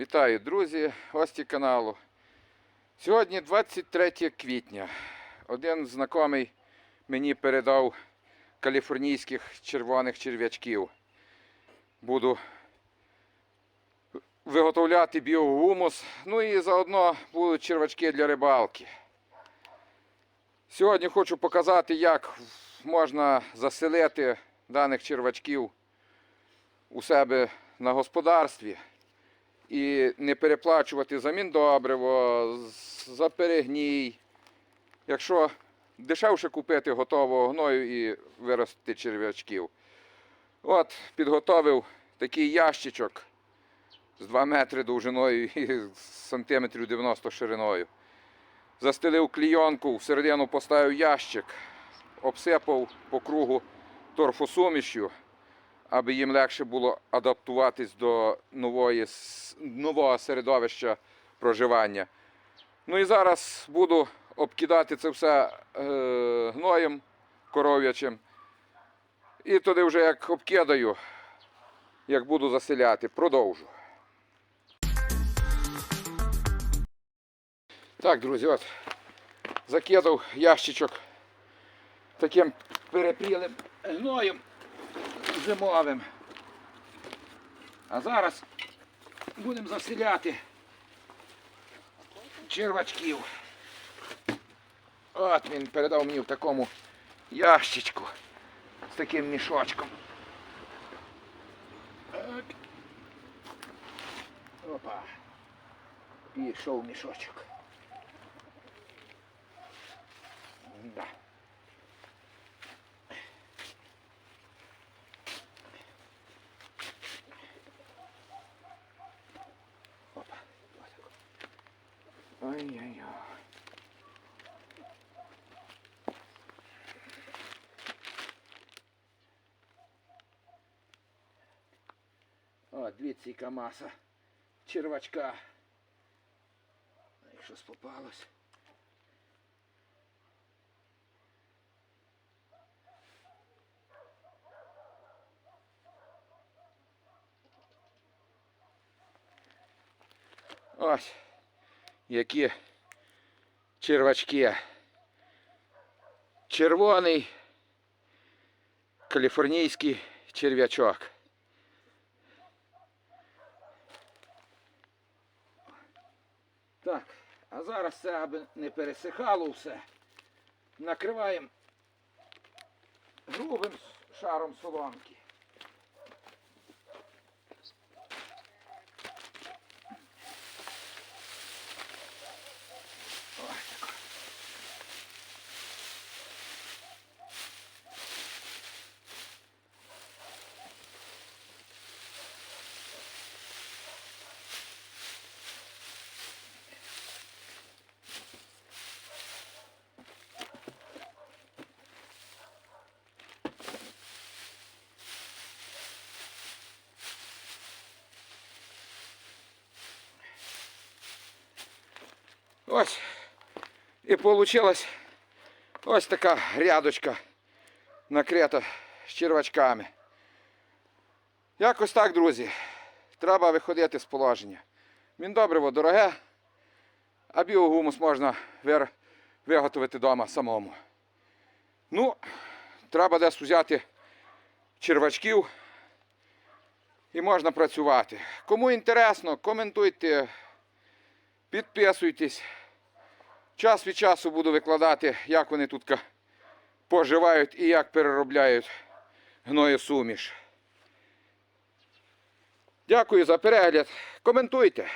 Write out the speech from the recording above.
Вітаю, друзі, гості каналу. Сьогодні 23 квітня. Один знайомий мені передав каліфорнійських червоних черв'ячків. Буду виготовляти біогумус, ну і заодно будуть червачки для рибалки. Сьогодні хочу показати, як можна заселити даних червачків у себе на господарстві і не переплачувати за міндобриво, за перегній. Якщо дешевше купити готового гною і виростити черв'ячків. От, підготовив такий ящичок з 2 метри довжиною і сантиметрів 90 шириною. Застелив клійонку, всередину поставив ящик, обсипав по кругу торфосумішю аби їм легше було адаптуватись до нової, нового середовища проживання. Ну і зараз буду обкидати це все е, гноєм коров'ячим. І туди вже як обкидаю, як буду заселяти, продовжу. Так, друзі, от закидав ящичок таким перепрілим гноєм зимовим. А зараз будемо заселяти червачків. От він передав мені в такому ящичку з таким мішочком. Так. Опа. Пішов мішочок. Да. Ой-ой-ой. От, дивіться, яка маса червачка. Якщо спопалось. Ось. Які червачки. Червоний каліфорнійський черв'ячок. Так, а зараз це аби не пересихало все. Накриваємо грубим шаром соломки. Ось. І вийшла ось така грядочка накрита з червачками. Якось так, друзі. Треба виходити з положення. Міндобриво дороге, а біогумус можна виготовити вдома самому. Ну, треба десь взяти червачків і можна працювати. Кому інтересно, коментуйте, підписуйтесь. Час від часу буду викладати, як вони тут поживають і як переробляють гноєсуміш. Дякую за перегляд. Коментуйте.